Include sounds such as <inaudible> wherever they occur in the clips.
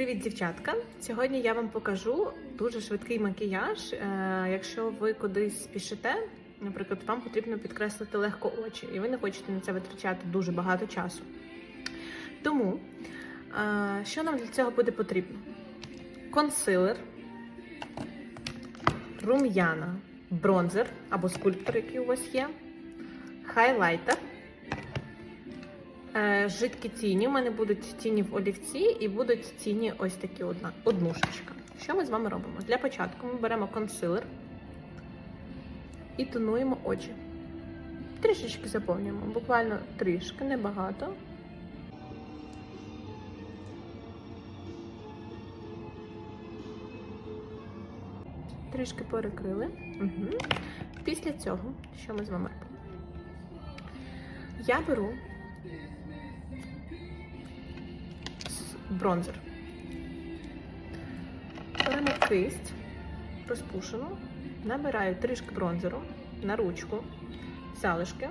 Привіт, дівчатка! Сьогодні я вам покажу дуже швидкий макіяж. Е, Якщо ви кудись спішите, наприклад, вам потрібно підкреслити легко очі, і ви не хочете на це витрачати дуже багато часу. Тому, е, що нам для цього буде потрібно? Консилер, рум'яна, бронзер або скульптор, який у вас є, хайлайтер. Е, Жидкі тіні. У мене будуть тіні в олівці і будуть тіні ось такі одна, однушечка. Що ми з вами робимо? Для початку ми беремо консилер і тонуємо очі. Трішечки заповнюємо, буквально трішки, небагато. Трішки перекрили. Угу. Після цього, що ми з вами робимо? Я беру бронзер. Беремо кисть розпушену, набираю трішки бронзеру на ручку, залишки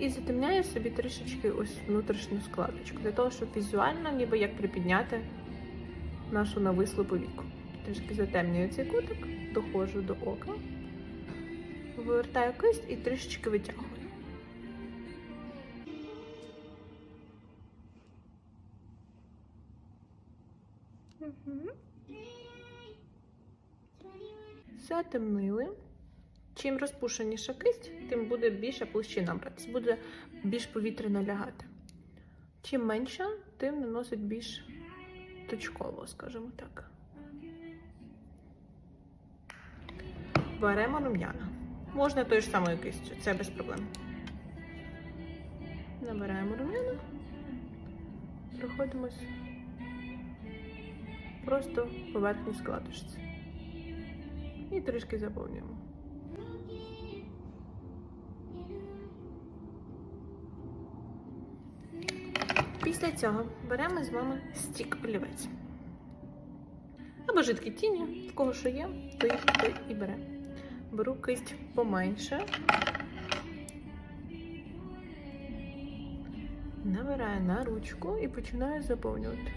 і затемняю собі трішечки ось внутрішню складочку, для того, щоб візуально ніби як припідняти нашу навислу повіку. Трішки затемнюю цей кутик, доходжу до ока, вивертаю кисть і трішечки витягую. Затемнили. Чим розпушеніша кисть, тим буде більша площина братись, буде більш повітряно лягати. Чим менша, тим наносить більш точково, скажімо так. Беремо рум'яна. Можна тою ж самою кистю, це без проблем. Набираємо рум'яна, проходимось просто по верхній складочці. І трішки заповнюємо. Після цього беремо з вами стік олівець. Або жидкі тіні, в кого що є, той, той і бере. Беру кисть поменше. Набираю на ручку і починаю заповнювати.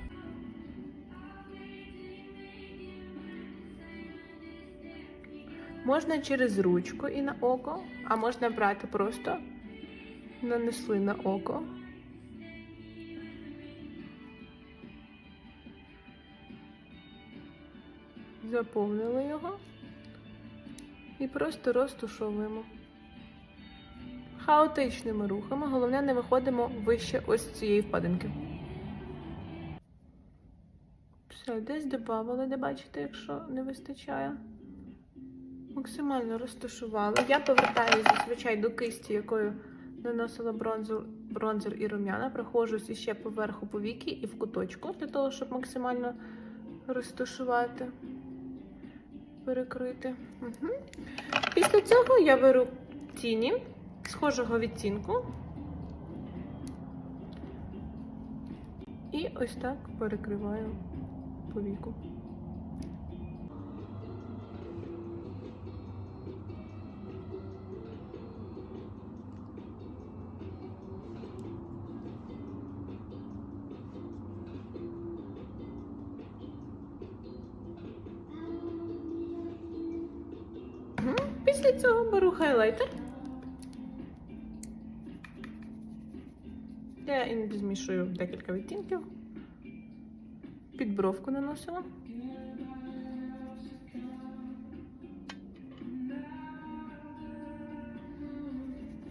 Можна через ручку і на око, а можна брати просто нанесли на око. Заповнили його і просто розтушовуємо. Хаотичними рухами, головне, не виходимо вище ось цієї впадинки. Все, десь додавали, де бачите, якщо не вистачає. Максимально розташувала. Я повертаюся зазвичай до кисті, якою наносила бронзер, бронзер і рум'яна. Проходжусь ще поверху повіки і в куточку, для того, щоб максимально розташувати, перекрити. Угу. Після цього я беру тіні схожого відтінку. І ось так перекриваю повіку. Після цього беру хайлайтер. Я іноді змішую декілька відтінків. Під бровку наносила.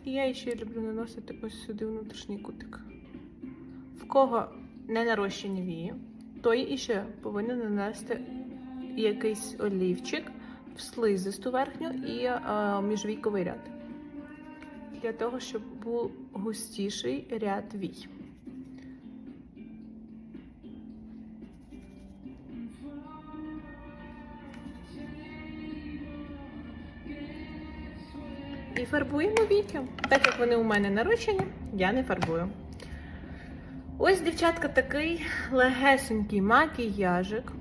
І я ще люблю наносити ось сюди внутрішній кутик. В кого не нарощені вії, той іще повинен нанести якийсь олівчик слизисту верхню і а, міжвійковий ряд. Для того, щоб був густіший ряд вій. І фарбуємо віки. Так як вони у мене нарощені, я не фарбую. Ось, дівчатка, такий легесенький макіяжик.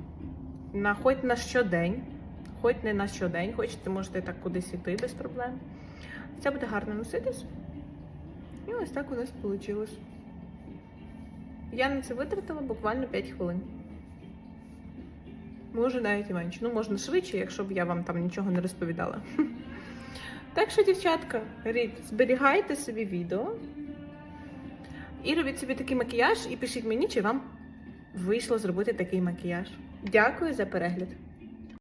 На хоч на щодень. Хоч не на щодень, хочете, можете так кудись іти без проблем. Це буде гарно носитись. І ось так у нас вийшло. Я на це витратила буквально 5 хвилин. Може навіть і менше. Ну, можна швидше, якщо б я вам там нічого не розповідала. <laughs> Так що, дівчатка, зберігайте собі відео і робіть собі такий макіяж, і пишіть мені, чи вам вийшло зробити такий макіяж. Дякую за перегляд.